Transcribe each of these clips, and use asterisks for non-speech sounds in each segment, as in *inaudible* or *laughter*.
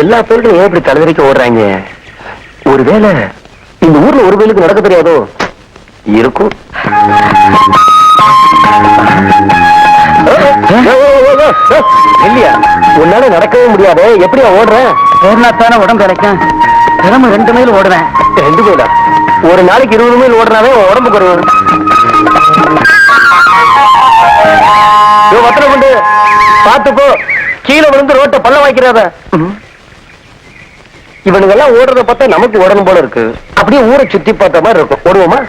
எல்லா பேர்களும் ஏன் இப்படி தலைவரிக்க ஓடுறாங்க? ஒருவேளை இந்த ஊர்ல ஒரு வேலுக்கு நடக்க தெரியாதோ? இருக்கும். இல்லையா? உன்னால நடக்கவே முடியாது. எப்படியா ஓடுற? ஓடினாத்தானே உடம்பு கிடைக்கும் தினமும் ரெண்டு மைல் ஓடுவேன். ரெண்டு மைலா? ஒரு நாளைக்கு இருபது மைல் ஓடுனாவே உடம்பு குறையும். வத்தனை கொண்டு பார்த்து போ. கீழே விழுந்து ரோட்டை பள்ள வாய்க்கிறாத. இவனுங்க எல்லாம் ஓடுறத பார்த்தா நமக்கு ஓடணும் போல இருக்கு. அப்படியே ஊரை சுத்தி பார்த்த மாதிரி இருக்கும். ஓடுவோமா?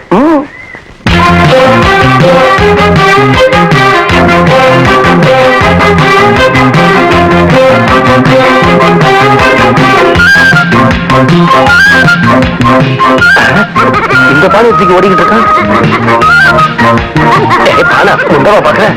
ம். ஓடிக்கிட்டு இருக்கான் பாலா குண்டவா பாக்குறேன்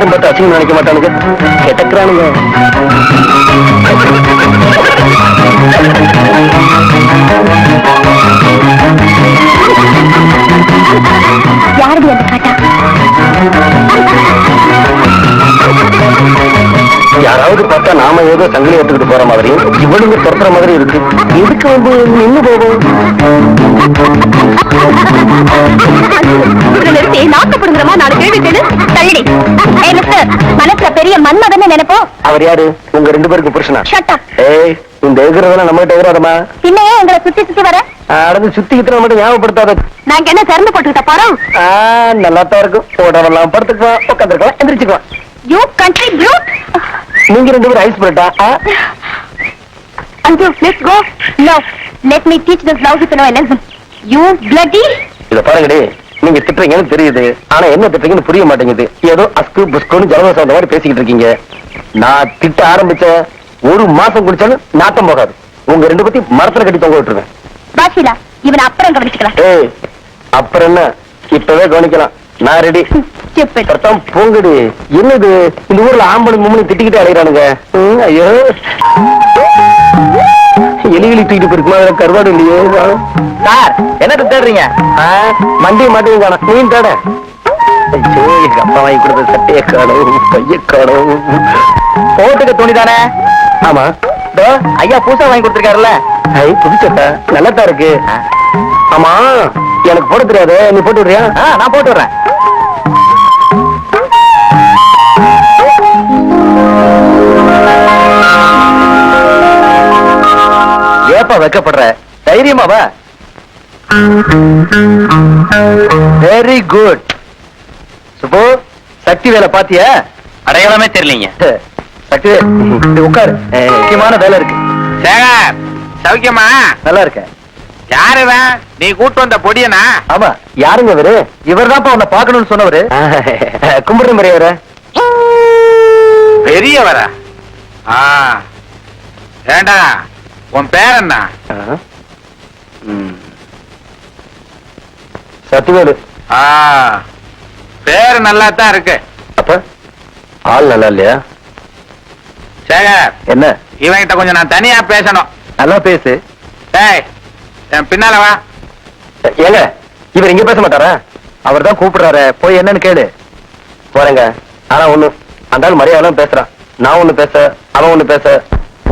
யாரும் பார்த்து அசிங்கம் நினைக்க மாட்டானுங்க. கெட்டக்கிறானுங்க. யாரடி அந்த காட்டா? யாராவது பார்த்தா நாம ஏதோ சங்கிலி எடுத்துக்கிட்டு போற மாதிரியும் இவனுங்க துரத்துற மாதிரி இருக்கு. எதுக்கு வந்து இவரை நிறுத்தி நாக்கப்படுங்கிறமா நாலு கேள்வி மிஸ்டர் மனசுல பெரிய மன்மதன்னு நினைப்போம் அவர் யாரு? உங்க ரெண்டு பேருக்கு புருஷனா? ஏய் இந்த நம்ம கிட்ட எதிராதமா பின்ன ஏன் எங்களை சுத்தி சுத்தி வர? நடந்து சுத்தி கிட்ட மட்டும் ஞாபகப்படுத்தாத. நாங்க என்ன திறந்து போட்டுக்கிட்ட போறோம்? ஆ, நல்லாத்தான் இருக்கும். போடவெல்லாம் படுத்துக்குவான் உட்காந்துருக்கலாம் எந்திரிச்சுக்குவான் யூ கண்ட்ரி நீங்க ரெண்டு பேரும் ஐஸ் போட்டா அஞ்சு let's go no let me teach this love with no you bloody இத பாருங்கடி நீங்க திட்டுறீங்கன்னு தெரியுது. ஆனா என்ன திட்டுறீங்கன்னு புரிய மாட்டேங்குது. ஏதோ அஸ்கு புஸ்குன்னு ஜலதோஷம் அந்த மாதிரி பேசிக்கிட்டு இருக்கீங்க. நான் திட்ட ஆரம்பிச்ச ஒரு மாசம் குடிச்சாலும் நாட்டம் போகாது. உங்க ரெண்டு பத்தி மரத்துல கட்டி தொங்க விட்டுருவேன். இவனை அப்புறம் கவனிச்சுக்கலாம். ஏய் அப்புறம் என்ன? இப்பவே கவனிக்கலாம். நான் ரெடி போங்கடி. என்னது? இந்த ஊர்ல ஆம்பளை மும்மணி திட்டிக்கிட்டே ஐயோ. எலிகளி தூக்கிட்டு போயிருக்குமா? கருவாடு இல்லையே. சார் என்ன தேடுறீங்க? மண்டி மாட்டையும் காணும் நீ தேட. ஐயோ எங்க அப்பா வாங்கி கொடுத்த சட்டையை காணும் கைய காணும். போட்டுக்க துணி தானே ஆமா ஐயா பூசா வாங்கி கொடுத்துருக்காருல்ல? ஐ புது சட்டை. நல்லதா இருக்கு. ஆமா. எனக்கு போட தெரியாது. நீ போட்டு விடுறியா? நான் போட்டு விடுறேன். ஏப்பா வைக்கப்படுற தைரியமாவா வெரி குட் சுப்பு சக்தி வேலை பாத்தியா? அடையாளமே தெரியலீங்க. *laughs* சக்தி உட்காரு. முக்கியமான வேலை இருக்கு. சேகர் சௌக்கியமா? நல்லா இருக்க. யாரு? நீ கூட்டு வந்த பொடியனா? ஆமா யாருங்க இவரு? இவர் தான் உன்னை பாக்கணும்னு சொன்னவரு. *laughs* கும்பிடுற பெரியவரா? ஆ. ஏண்டா உன் பேர் என்ன? சத்திவேலு. ஆ பேர் நல்லா தான் இருக்கு. அப்ப? ஆள் நல்லா இல்லையா? சேகர். என்ன? இவன்கிட்ட கொஞ்சம் நான் தனியா பேசணும். நல்லா பேசு. டேய் என் பின்னால வா. ஏங்க இவர் இங்க பேச மாட்டாரா? அவர் தான் கூப்பிடுறாரு. போய் என்னன்னு கேளு. போறேங்க. ஆனா ஒண்ணு அந்த ஆள் மரியாதை பேசுறான். நான் ஒண்ணு பேச அவன் ஒண்ணு பேச.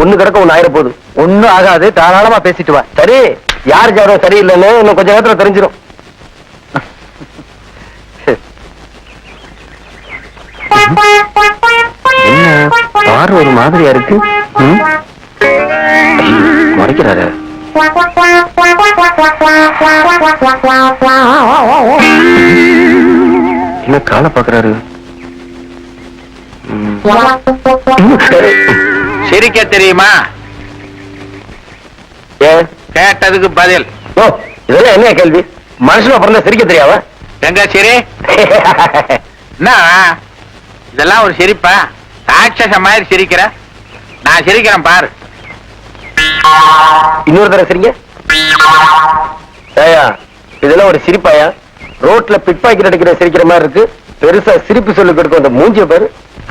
ஒண்ணு கிடக்க ஒண்ணு ஆயிர போகுது. ஒண்ணும் ஆகாது தாராளமா பேசிட்டு வா. சரி யார் ஜாதகம் சரியில்லைன்னு இன்னும் கொஞ்ச நேரத்துல தெரிஞ்சிடும் என்ன? ஒரு மாதிரியா இருக்கு? மறைக்கிறாரு என்ன காலை பாக்குறாரு சிரிக்க தெரியுமா? கேட்டதுக்கு பதில். ஓ இதெல்லாம் என்ன கேள்வி? மனுஷன் பிறந்த சிரிக்க தெரியாவா எங்க சரி என்ன? இதெல்லாம் ஒரு சிரிப்பா? ராட்சச மாதிரி சிரிக்கிற? நான் சிரிக்கிறேன் பாரு. இன்னொரு தடவை சிரிங்க. ஏயா இதெல்லாம் ஒரு சிரிப்பாயா? ரோட்ல பிட் பாக்கெட் அடிக்கிற சிரிக்கிற மாதிரி இருக்கு. பெருசா சிரிப்பு சொல்லி கொடுக்கும் அந்த மூஞ்சிய பேரு.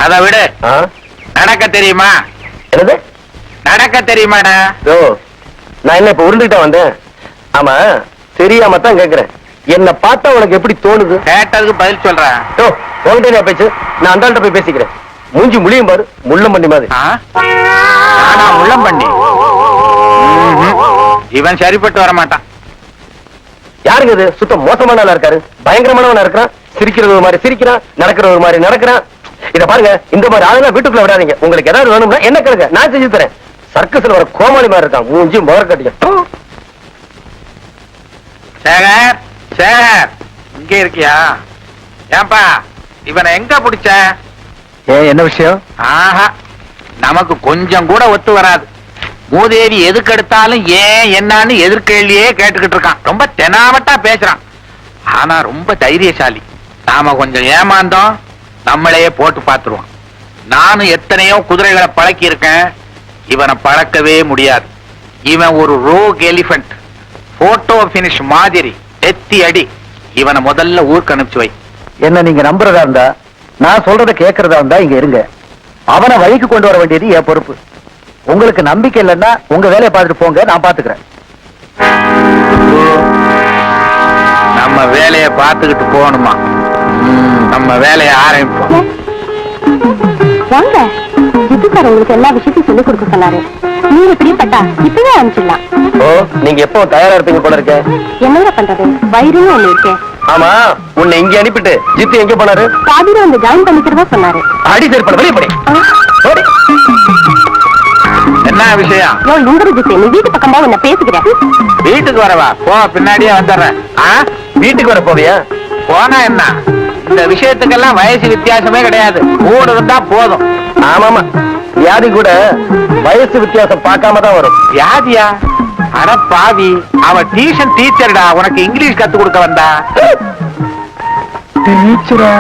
அதை விடு? நடக்க தெரியுமா? என்னது? நடக்க தெரியுமாடா? ஓ நான் என்ன இப்ப உருண்டுகிட்ட வந்தேன்? ஆமா தெரியாம தான் கேக்குறேன். என்ன பார்த்தா உனக்கு எப்படி தோணுது? கேட்டதுக்கு பதில் சொல்றேன். ஓ உன்கிட்ட பேச்சு? நான் அந்த போய் பேசிக்கிறேன். மூஞ்சி முழியும் பாரு முள்ளம் பண்ணி மாதிரி. முள்ளம் பண்ணி. இவன் சரிப்பட்டு வர மாட்டான் யாருங்க இது? சுத்த மோசமான ஆளா இருக்காரு? பயங்கரமானவனா இருக்கிறான்? சிரிக்கிறது ஒரு மாதிரி சிரிக்கிறான் நடக்கிறது ஒரு மாதிரி நடக்கிறான். இத பாருங்க இந்த மாதிரி ஆளுங்க வீட்டுக்குள்ள விடாதீங்க. உங்களுக்கு ஏதாவது வேணும்னா என்ன கேளுங்க நான் செஞ்சு தரேன். சர்க்கஸ்ல வர கோமாளி மாதிரி இருக்கான் மூஞ்சி மோர் கட்டிக்க. சேகர் சேகர் இங்க இருக்கியா? ஏன்பா இவனை எங்க பிடிச்ச? ஏன் என்ன விஷயம்? ஆஹா நமக்கு கொஞ்சம் கூட ஒத்து வராது. மூதேவி எதுக்கு எடுத்தாலும் ஏன் என்னன்னு எதிர்கேள்வியே கேட்டுக்கிட்டு இருக்கான். ரொம்ப தெனாவட்டா பேசுறான். ஆனா ரொம்ப தைரியசாலி. நாம கொஞ்சம் ஏமாந்தோம். நம்மளையே போட்டு பார்த்துருவான். நானும் எத்தனையோ குதிரைகளை பழக்கி இருக்கேன் இவனை பழக்கவே முடியாது. இவன் ஒரு ரோக் எலிபென்ட் போட்டோ பினிஷ் மாதிரி எத்தி அடி. இவனை முதல்ல ஊருக்கு அனுப்பிச்சு வை. என்ன நீங்க நம்புறதா இருந்தா நான் சொல்றத கேட்கறதா இருந்தா இங்க இருங்க. அவனை வழிக்கு கொண்டு வர வேண்டியது என் பொறுப்பு. உங்களுக்கு நம்பிக்கை இல்லைன்னா உங்க வேலையை பார்த்துட்டு போங்க நான் பாத்துக்கிறேன் நம்ம வேலையை பார்த்துக்கிட்டு போகணுமா? நம்ம வேலையை ஆரம்பிப்போம். வாங்க. ஜித்துக்கார உங்களுக்கு எல்லா விஷயத்தையும் சொல்லிக் கொடுக்க சொன்னாரு. நீங்க பிரியப்பட்டா இப்பவே அனுப்பிச்சிடலாம். ஓ நீங்க எப்போ தயாரா இருப்பீங்க போல இருக்க? என்னங்க பண்றது? வயிறுன்னு ஒண்ணு இருக்கு. ஆமா உன்னை இங்க அனுப்பிட்டு ஜித்து எங்க போனாரு? பாதியில வந்து ஜாயின் பண்ணிக்கிறதா சொன்னாரு. அடி சரிப்பட வெளியே படி. என்ன விஷயம்? யோ இந்திர ஜித்து நீ வீட்டு பக்கம் தான் என்ன பேசுகிறேன் வீட்டுக்கு வரவா? போ பின்னாடியே வந்துடுறேன். வீட்டுக்கு வர போவியா? போனா என்ன? இந்த விஷயத்துக்கெல்லாம் வயசு வித்தியாசமே கிடையாது. கூட இருந்தா போதும். ஆமாமா வியாதி கூட வயசு வித்தியாசம் பார்க்காம தான் வரும். வியாதியா? அட பாவி. அவ டியூஷன் டீச்சர்டா உனக்கு இங்கிலீஷ் கத்து கொடுக்க வந்தா? அறிவிருக்கா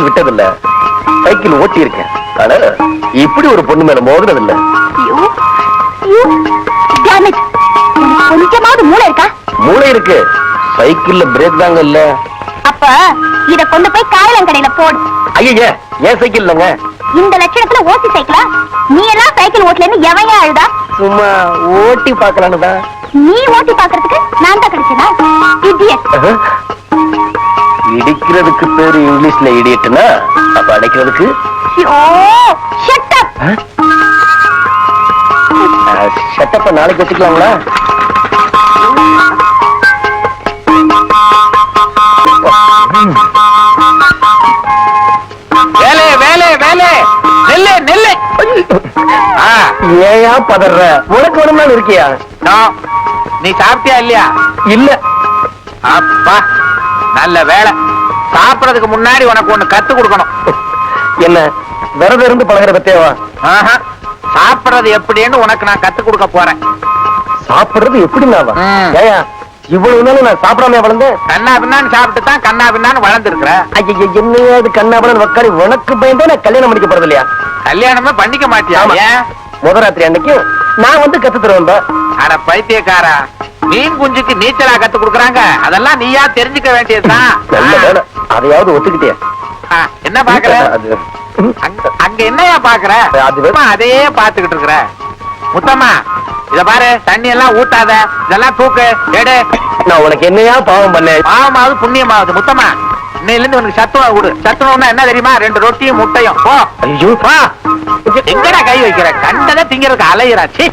சைக்கிள் விட்டதில்ல. சைக்கிள் ஓட்டி இருக்கேன் ஆனா இப்படி ஒரு பொண்ணு மேல மோதுனது இல்ல ஐயோ, ஐயோ, damn it. உனக்கு கொஞ்சமாவது மூளை இருக்கா? மூளை இருக்கு. சைக்கிள்ல பிரேக் தாங்க இல்ல. அப்ப இத கொண்டு போய் காயலன் கடையில போடு. ஐய ஏன் சைக்கிள் இல்லங்க? இந்த லட்சணத்துல ஓசி சைக்கிளா? நீ எல்லாம் சைக்கிள் ஓட்டலன்னு எவன் அழுதா? சும்மா ஓட்டி பார்க்கலான்னு தான். நீ ஓட்டி பாக்குறதுக்கு நான் தான் கிடைச்சனா இடியட் இடிக்கிறதுக்கு பேரு இங்கிலீஷ்ல இடியட்டுனா அப்ப அடைக்கிறதுக்கு? ஐயோ ஷட் அப் செட்டப்ப நாளைக்கு வச்சுக்கலாங்களா வேலை வேலை வேலை. நெல்லு நெல்லு. ஆ. ஏயா பதற? உனக்கு வேணும்னாலும் இருக்கியா? நோ. நீ சாப்பிட்டியா இல்லையா? இல்ல. அப்பா நல்ல வேலை. சாப்பிடறதுக்கு முன்னாடி உனக்கு ஒண்ணு கத்து கொடுக்கணும். என்ன விரதம் இருந்து பழகிற பத்தியாவா. சாப்பிடுறது எப்படின்னு உனக்கு நான் கத்து கொடுக்க போறேன். சாப்பிடுறது எப்படின்னாவா? ம். ஏயா இவ்வளவு நாளும் நான் சாப்பிடாம வளர்ந்தேன்? கண்ணா பின்னான்னு சாப்பிட்டு தான் கண்ணா பின்னான்னு வளர்ந்துருக்குற. ஐயா என்னையா அது கண்ணாபலன் வக்காளி உனக்கு பயந்தே நான் கல்யாணம் பண்ணிக்க போறது இல்லையா? கல்யாணமே பண்ணிக்க மாட்டியா முதராத்திரி அன்னைக்கு நான் வந்து கத்து தருவேன்பா. அட பைத்தியக்காரா. மீன் குஞ்சுக்கு நீச்சலா கத்து கொடுக்கறாங்க. அதெல்லாம் நீயா தெரிஞ்சுக்க வேண்டியதுதான். அதையாவது ஒத்துக்கிட்டே என்ன பாக்குற அங்க அங்க என்னையா பாக்குற அதையே பாத்துக்கிட்டு இருக்கிற. முத்தம்மா இத பாரு தண்ணி எல்லாம் ஊத்தாத. இதெல்லாம் தூக்கு எடு. நான் உனக்கு என்னையா பாவம் பண்ணேன் பாவமாவது புண்ணியமாவது. முத்தம்மா இன்னையில இருந்து உனக்கு சத்துணவு கொடு. சத்துணவுன்னா என்ன தெரியுமா? ரெண்டு ரொட்டியும் முட்டையும். போ. எங்கடா கை வைக்கிற? கண்டதை திங்கிறதுக்கு அலையிறா. சீ.